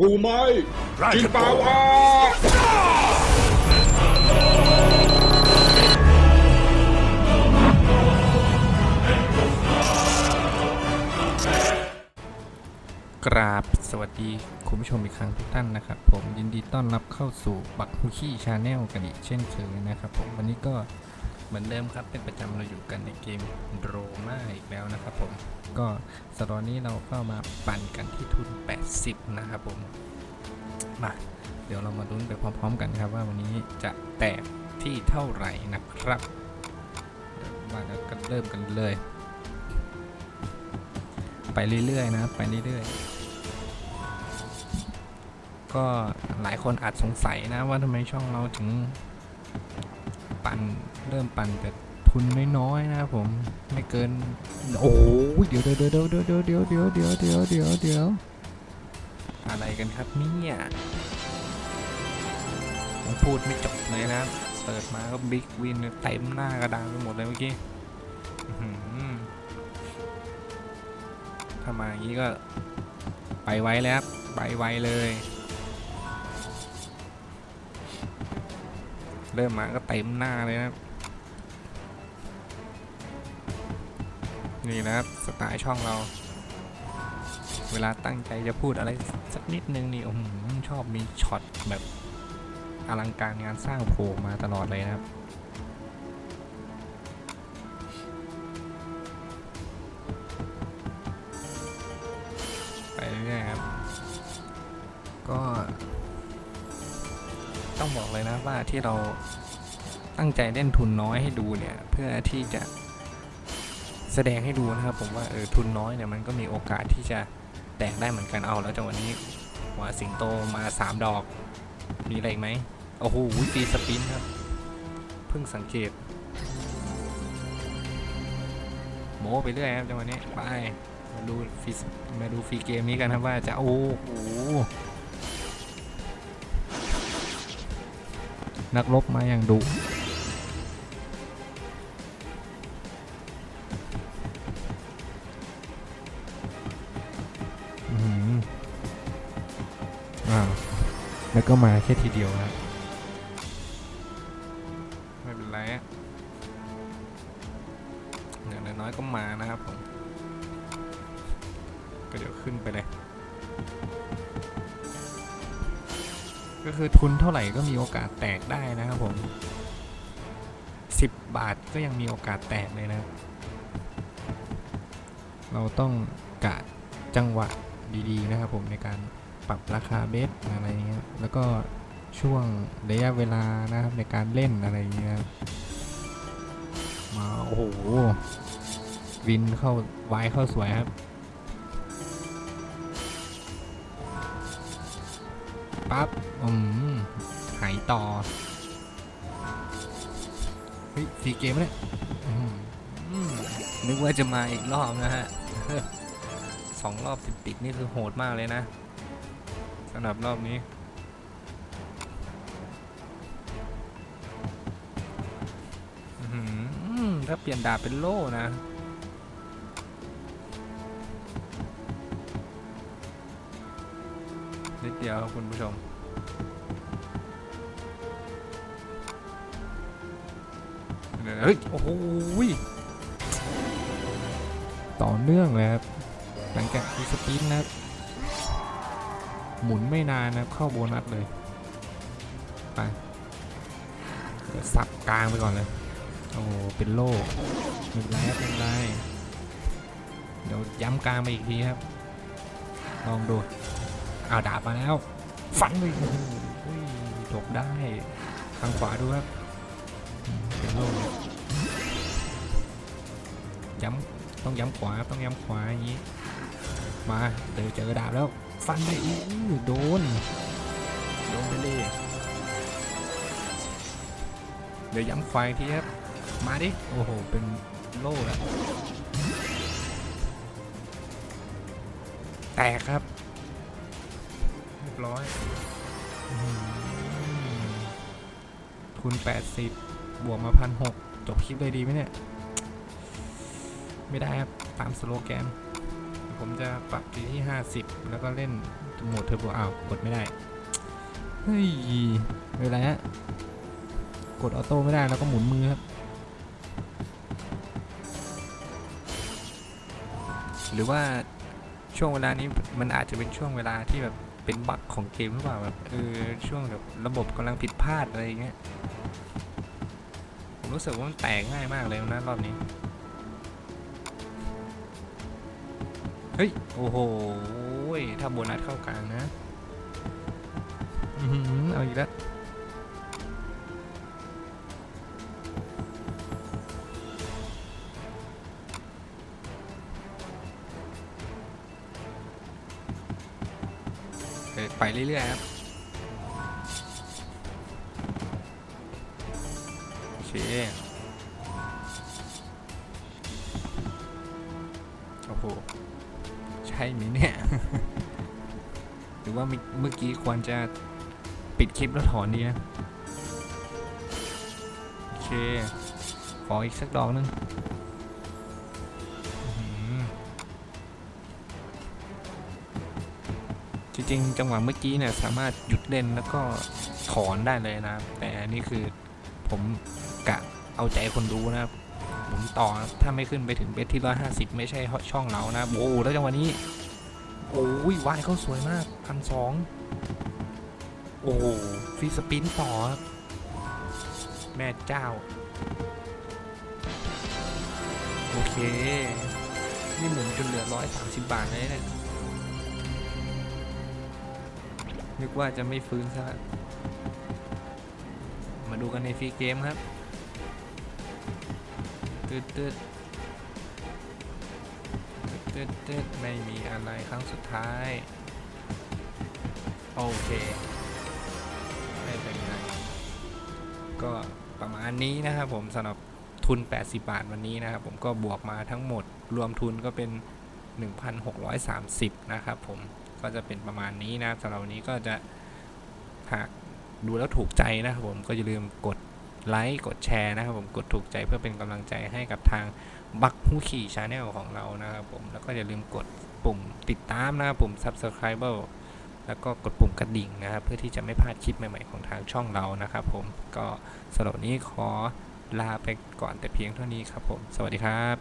กูไม่จินปาวากราบสวัสดีคุณผู้ชมอีกครั้งทุกท่านนะครับ ผมยินดีต้อนรับเข้าสู่บักฮุคีชาแนลกันอีกเช่นเคยนะครับผมวันนี้ก็เหมือนเดิมครับเป็นประจำเราอยู่กันในเกมโรมาอีกแล้วนะครับผมก็สตอนนี้เราเข้ามาปั่นกันที่ทุน 80นะครับผม มา เดี๋ยวเรามาลุ้นไปพร้อม ๆ กันครับว่าวันนี้จะแตกที่เท่าไหร่นะครับเดี๋ยวมาแล้วก็เริ่มกันเลย ไปเรื่อยๆนะไปเรื่อยๆ ก็หลายคนอาจสงสัยนะว่าทำไมช่องเราถึง ปั่นเริ่มปั่นแต่ทุนน้อยๆนะผมไม่เกิน โอ้เดี๋ยวเดี๋ยวเดี๋ยวเดี๋ยวเดี๋ยวเดี๋ยวเดี๋ยวเดี๋ยวเดี๋ยวเดี๋ยว อะไรกันครับเนี่ยผมพูดไม่จบเลยนะเปิดมาก็บิ๊กวินเต็มหน้ากระดานไปหมดเลยเมื่อกี้ถ้ามาอย่างนี้ก็ไปไวแล้วไปไวเลย เริ่มมาก็เต็มหน้าเลยนะนี่นะครับสไตล์ช่องเรา เวลาตั้งใจจะพูดอะไรสักนิดนึงนี่โอ้โหชอบมีช็อตแบบอลังการงานสร้างโผล่มาตลอดเลยนะครับ ไปเรื่อยๆครับ ก็ ต้องบอกเลยนะว่าที่เราตั้งใจเล่นทุนน้อยให้ดูเนี่ย เพื่อที่จะแสดงให้ดูนะครับผมว่าเออทุนน้อยเนี่ยมันก็มีโอกาสที่จะ แตกได้เหมือนกันเอาแล้วจังหวะนี้หัวสิงโตมาสามดอก มีอะไรอีกไหมโอ้โหฟรีสปินครับ เพิ่งสังเกตโมไปเรื่อยครับจังหวะนี้ไปมาดูฟรีสมาดูฟรีเกมนี้กันครับว่าจะโอ้โหนักรบมาอย่างดุ แล้วก็มาแค่ทีเดียวนะไม่เป็นไรอย่างน้อยๆก็มานะครับผม ก็เดี๋ยวขึ้นไปเลย ก็คือทุนเท่าไหร่ก็มีโอกาสแตกได้นะครับผม 10 บาทก็ยังมีโอกาสแตกเลยนะ เราต้องกะจังหวะดีๆนะครับผมในการ ปรับราคาเบสอะไรเงี้ย แล้วก็ช่วงระยะเวลานะครับในการเล่นอะไรเงี้ย มาโอ้โห วินเข้าวายเข้าสวยครับ ปั๊บ อืม หายต่อ เฮ้ยฟรีเกมเลยนึกว่าจะมาอีกรอบนะฮะสองรอบติดติดๆนี่คือโหดมากเลยนะ สำหรับรอบนี้ ถ้าเปลี่ยนดาบเป็นโล่นะ นิดเดียวครับคุณผู้ชมเฮ้ย โอ้โหยต่อเนื่องเลยครับ หลังจากที่สปีดนะครับ หมุนไม่นานนะเข้าโบนัสเลย ไปสับกลางไปก่อนเลย โอ้เป็นโล่ไม่เป็นไรครับไม่เป็นไร เดี๋ยวย้ำกลางไปอีกทีครับ ลองดูเอาดาบมาแล้ว ฟันไปโอ้โหจบได้ทางขวาดูครับเป็นโล่ย้ำต้องย้ำขวาต้องย้ำขวาอย่างนี้ มาเดี๋ยวเจอดาบแล้ว ฟันไปอู้โดน โดนไปเลยเดี๋ยวย้ำควายทีครับ มาดิ โอ้โห เป็นโล่แล้วแตกครับ เรียบร้อยอทุน 80 บวกมาพันหกจบคลิปเลยดีไหมเนี่ย ไม่ได้ครับ ตามสโลแกน ผมจะปรับที่ 50 แล้วก็เล่นโหมดเทอร์โบอ้าวกดไม่ได้ เฮ้ยไม่เป็นไรฮะ กดออโต้ไม่ได้แล้วก็หมุนมือครับ หรือว่าช่วงเวลานี้มันอาจจะเป็นช่วงเวลาที่แบบเป็นบั๊กของเกมหรือเปล่าแบบเออช่วงแบบระบบกำลังผิดพลาดอะไรอย่างเงี้ยผมรู้สึกว่ามันแตกง่ายมากเลยนะรอบนี้ เฮ้ย โอ้โห ถ้าโบนัสเข้ากลางนะอือเอาอีกแล้วเออไปเรื่อย ๆ ครับ โอเค หรือว่าเมื่อกี้ควรจะปิดคลิปแล้วถอนดีนะโอเค ขออีกสักดอกหนึงจริงๆจังหวะเมื่อกี้เนี่ยสามารถหยุดเล่นแล้วก็ถอนได้เลยนะ แต่อันนี้คือผมกะเอาใจคนดูนะครับ ผมต่อถ้าไม่ขึ้นไปถึงเบสที่ 150 ไม่ใช่ช่องเรานะโอ้แล้วจังหวะนี้ โอ้ยวายเขาสวยมากพันสองโอ้ฟรีสปินต่อครับแม่เจ้า โอเค นี่หมุนจนเหลือ130บบาทเลยเนี่ยนึกว่าจะไม่ฟื้นซะล้วมาดูกันในฟรีเกมครับตืดตืด ตืดตืดตืดไม่มีอะไรครั้งสุดท้าย โอเค ไม่เป็นไร ก็ประมาณนี้นะครับผมสำหรับทุน 80 บาทวันนี้นะครับผมก็บวกมาทั้งหมด รวมทุนก็เป็น 1,630 นะครับผมก็จะเป็นประมาณนี้นะสำหรับวันนี้ก็จะหากดูแล้วถูกใจนะครับผมก็อย่าลืมกด ไลค์กดแชร์นะครับผมกดถูกใจเพื่อเป็นกำลังใจให้กับทางบักฮูขี่ชาแนลของเรานะครับผมแล้วก็อย่าลืมกดปุ่มติดตามนะครับปุ่ม subscribe แล้วก็กดปุ่มกระดิ่งนะครับ เพื่อที่จะไม่พลาดคลิปใหม่ๆของทางช่องเรานะครับผมก็สำหรับนี้ขอลาไปก่อนแต่เพียงเท่านี้ครับผม สวัสดีครับ